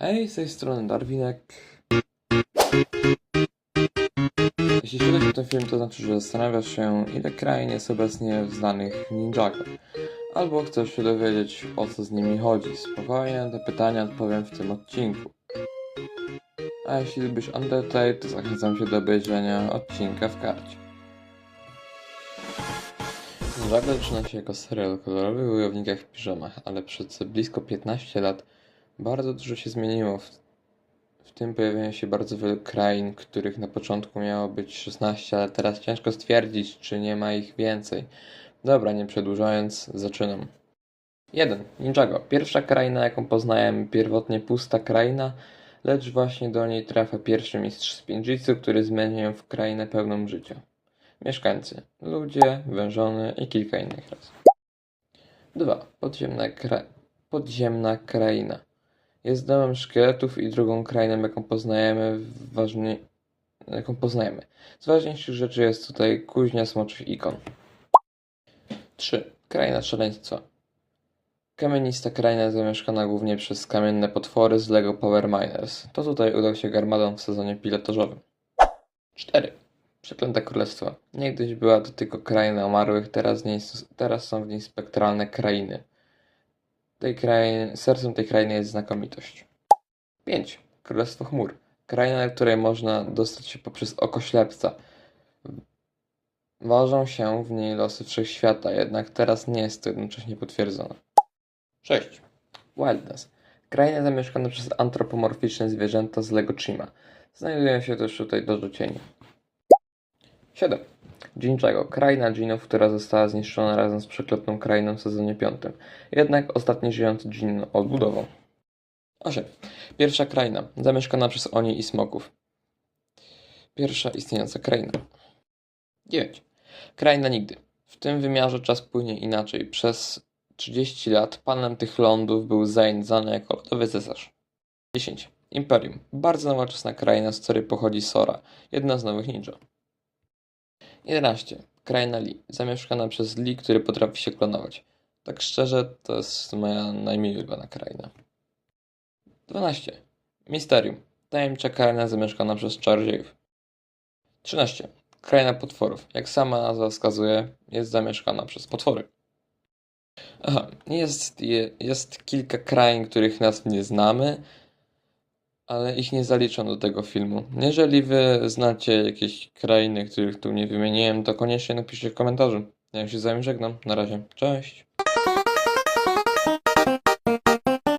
Hej, z tej strony Darwinek. Jeśli śledzisz ten film, to znaczy, że zastanawiasz się, ile krain jest obecnie w znanych Ninjago. Albo chcesz się dowiedzieć, o co z nimi chodzi. Spokojnie na te pytania odpowiem w tym odcinku. A jeśli lubisz Undertale, to zachęcam cię do obejrzenia odcinka w karcie. Ninjago zaczyna się jako serial o kolorowych wojownikach w piżamach, ale przez blisko 15 lat bardzo dużo się zmieniło. W, w tym pojawiają się bardzo wiele krain, których na początku miało być 16, ale teraz ciężko stwierdzić, czy nie ma ich więcej. Dobra, nie przedłużając, zaczynam. 1. Ninjago. Pierwsza kraina, jaką poznajemy, pierwotnie pusta kraina, lecz właśnie do niej trafia pierwszy mistrz Spinjitzu, który zmienia ją w krainę pełną życia. Mieszkańcy. Ludzie, wężony i kilka innych raz. 2. Podziemna, kra... Podziemna kraina. Jest domem szkieletów i drugą krainą, jaką poznajemy, ważnie... jaką poznajemy. Z ważniejszych rzeczy jest tutaj kuźnia smoczych ikon. 3. Kraina szaleństwa. Kamienista kraina zamieszkana głównie przez kamienne potwory z LEGO Power Miners. To tutaj udał się Garmadon w sezonie pilotażowym. 4. Przeklęte Królestwo. Niegdyś była to tylko kraina umarłych, teraz, w niej, teraz są w niej spektralne krainy. Tej krainy. Sercem tej krainy jest znakomitość. 5. Królestwo Chmur. Kraina, do której można dostać się poprzez oko ślepca. Ważą się w niej losy wszechświata, jednak teraz nie jest to jednocześnie potwierdzone. 6. Wildness. Kraina zamieszkana przez antropomorficzne zwierzęta z Lego Chima. Znajdują się też tutaj dużo cieni. 7. Jinjago. Kraina dżinów, która została zniszczona razem z przeklętą krainą w sezonie 5. Jednak ostatni żyjący dżin odbudował. 8. Pierwsza kraina. Zamieszkana przez oni i smoków. Pierwsza istniejąca kraina. 9. Kraina nigdy. W tym wymiarze czas płynie inaczej. Przez 30 lat panem tych lądów był Zain znany jako lodowy cesarz. 10. Imperium. Bardzo nowoczesna kraina, z której pochodzi Sora, jedna z nowych ninja. 11. Kraina Lee. Zamieszkana przez Lee, który potrafi się klonować. Tak szczerze, to jest moja najmniej ulubiona kraina. 12. Misterium. Tajemnicza kraina zamieszkana przez Chargiev. 13. Kraina potworów. Jak sama nazwa wskazuje, jest zamieszkana przez potwory. Aha, jest, je- jest kilka krain, których nazw nie znamy, ale ich nie zaliczam do tego filmu. Jeżeli wy znacie jakieś krainy, których tu nie wymieniłem, to koniecznie napiszcie w komentarzu. Ja się z wami żegnam. Na razie. Cześć.